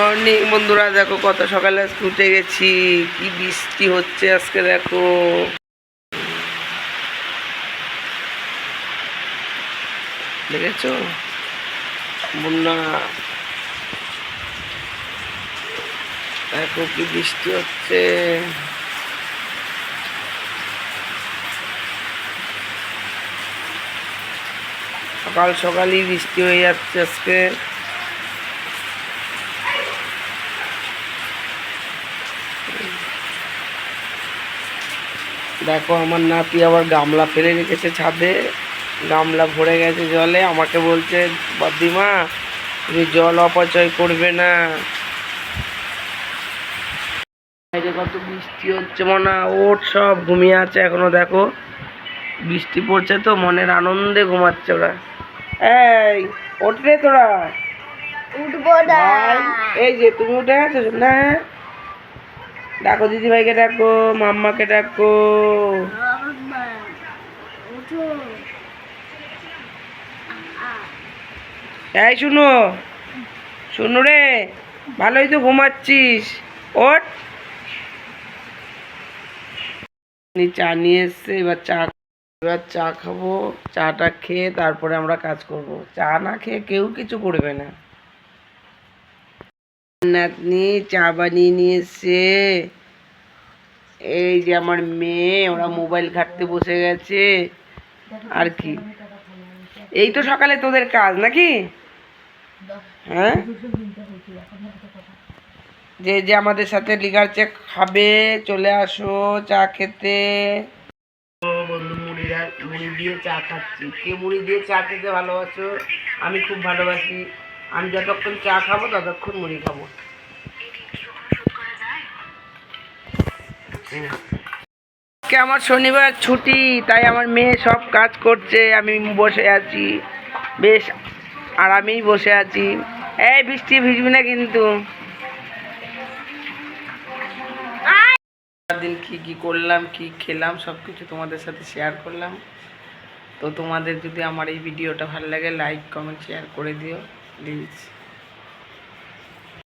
Morning বন্ধুরা, দেখো কত সকালে উঠে গেছি। কি বৃষ্টি হচ্ছে আজকে, দেখো। দেখেছ? বন্যা দেখো কি বৃষ্টি হচ্ছে। সকাল সকালই বৃষ্টি হয়ে যাচ্ছে আজকে। দেখো আমার নাতি আবার গামলা ফেলে রেখেছে ছাদে। গামলা ভরে গেছে জলে। আমাকে বলছে বদিমা তুমি জল অপচয় করবে না। কত বৃষ্টি হচ্ছে মনে। ওর সব ঘুমিয়ে আছে এখনও দেখো। বৃষ্টি পড়ছে তো মনের আনন্দে ঘুমাচ্ছে ওরা। এই ওঠরে তোরা। উঠবো না। এই যে তুমি উঠে গেছো? না। ডাকো দিদি ভাইকে ডাকো, মাম্মাকে ডাকো। এই শুনো শুনো রে, ভালোই তো ঘুমাচ্ছিস। উনি চা নিয়ে এসছে, এবার চা এবার চা খাব, চাটা খেয়ে তারপরে আমরা কাজ করব। চা না খেয়ে কেউ কিছু করবে না। নাতনি চা বানিয়ে নিয়ে এসছে এই যে আমার মেয়ে, ওরা মোবাইল ঘাটতে বসে গেছে। আর কি? এই তো সকালে তোদের কাজ নাকি? হ্যাঁ? যে যে আমাদের সাথে লিগার চেক খাবে, চলে আসো চা খেতে। মুড়ি দিয়ে চা খাচ্ছি। কে মুড়ি দিয়ে চা খেতে ভালোবাসো? আমি খুব ভালোবাসি। আমি যতক্ষণ চা খাব, ততক্ষণ মুড়ি খাব। আজকে আমার শনিবার ছুটি, তাই আমার মেয়ে সব কাজ করছে, আমি বসে আছি। বেশ আরামেই বসে আছি। এই বৃষ্টি ভিজবি না কিন্তু। দিন কি কি করলাম, কি খেলাম সব কিছু তোমাদের সাথে শেয়ার করলাম। তো তোমাদের যদি আমার এই ভিডিওটা ভালো লাগে লাইক কমেন্ট শেয়ার করে দিও। প্লিজ